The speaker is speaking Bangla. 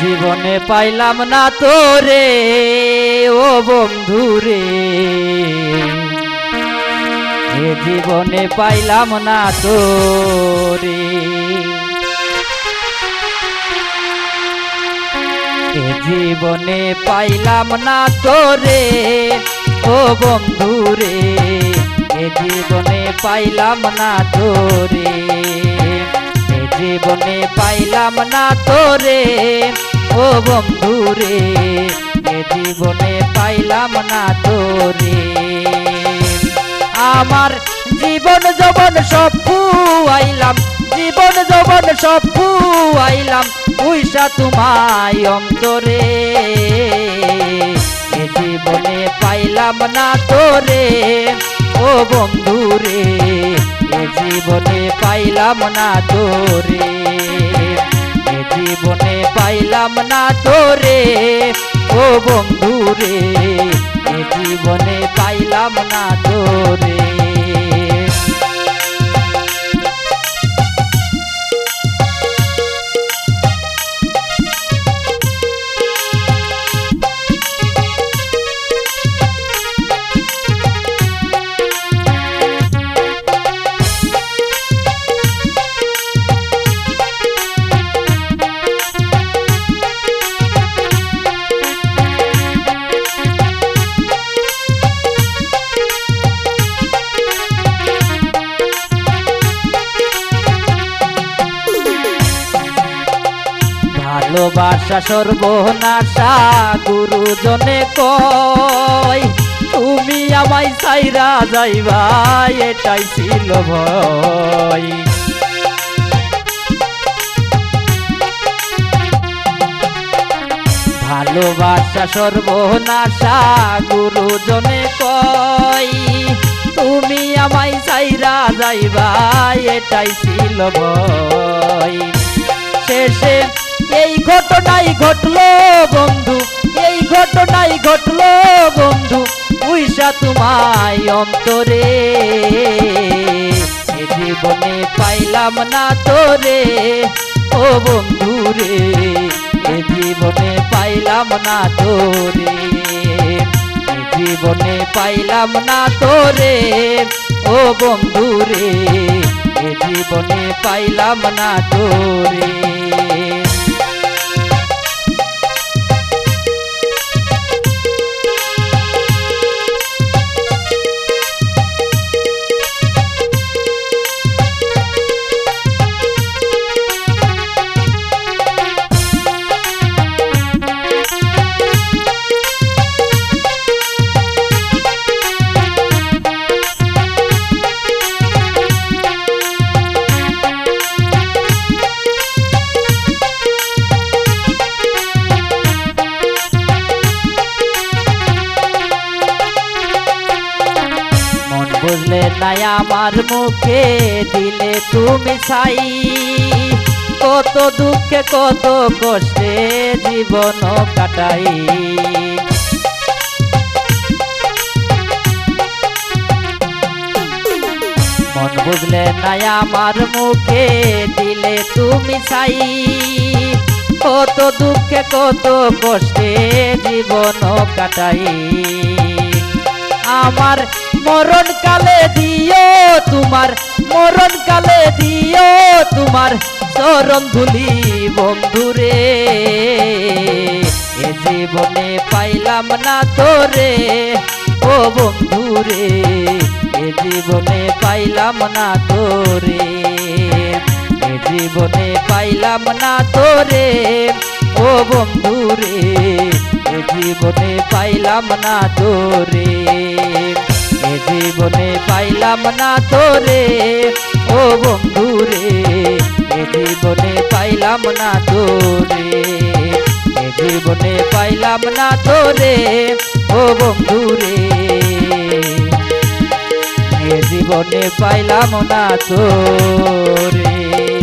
জীবনে পাইলাম না তোরে, ও বন্ধু রে এ জীবনে পাইলাম না তোরে। এ জীবনে পাইলাম না তোরে, ও বন্ধু রে এ জীবনে পাইলাম না তোরে। জীবনে পাইলাম না তোরে, ও বন্ধু রে জীবনে পাইলাম না তোরে। আমার জীবন যবন সব আইলাম জীবন যবন সব আইলাম উইসা তোমায় অন্তরে। জীবনে পাইলাম না তোরে, ও বন্ধু রে জীবনে পাইলাম না তোরে, এ জীবনে পাইলাম না তোরে, ও বন্ধু রে এ জীবনে পাইলাম না তোরে। ভালোবাসা সর্বনাশা, গুরুজনে কয়, তুমি আমায় সাইরা যাইবা, এটাই ছিল ভয়। ভালোবাসা সর্বনাশা, গুরুজনে কয়, তুমি আমায় সাইরা যাইবা, এটাই ছিল ভয়। শেষে এই ঘটনাই ঘটলো, বন্ধু। এই ঘটনাই ঘটলো, বন্ধু। উইসা তোমায় অন্তরে। জীবনে পাইলাম না তোরে, ও বন্ধু রে এ জীবনে পাইলাম না তোরে। জীবনে পাইলাম না তোরে, ও বন্ধু রে এ জীবনে পাইলাম না তোরে। নাই আমার মুখে দিলে তুমি ছাই। কত দুঃখে, কত কষ্টে জীবন কাটাই। মন বুঝলে নাই আমার মুখে দিলে তুমি ছাই। কত দুঃখে, কত কষ্টে জীবন কাটাই। আমার মরণ কালে দিও তোমার মরণ কালে দিও তোমার চরণ ধুলি বন্ধুরে। এ জীবনে পাইলাম না তোরে ও বন্ধুরে, এ জীবনে পাইলাম না তোরে। এ জীবনে পাইলাম না তোরে ও বন্ধুরে, এ জীবনে পাইলাম না তোরে। জীবনে পাইলাম না তোরে। ও বন্ধুরে, এ জীবনে পাইলাম না তোরে। এ জীবনে পাইলাম না তোরে, ও বন্ধুরে। এ জীবনে পাইলাম না তোরে।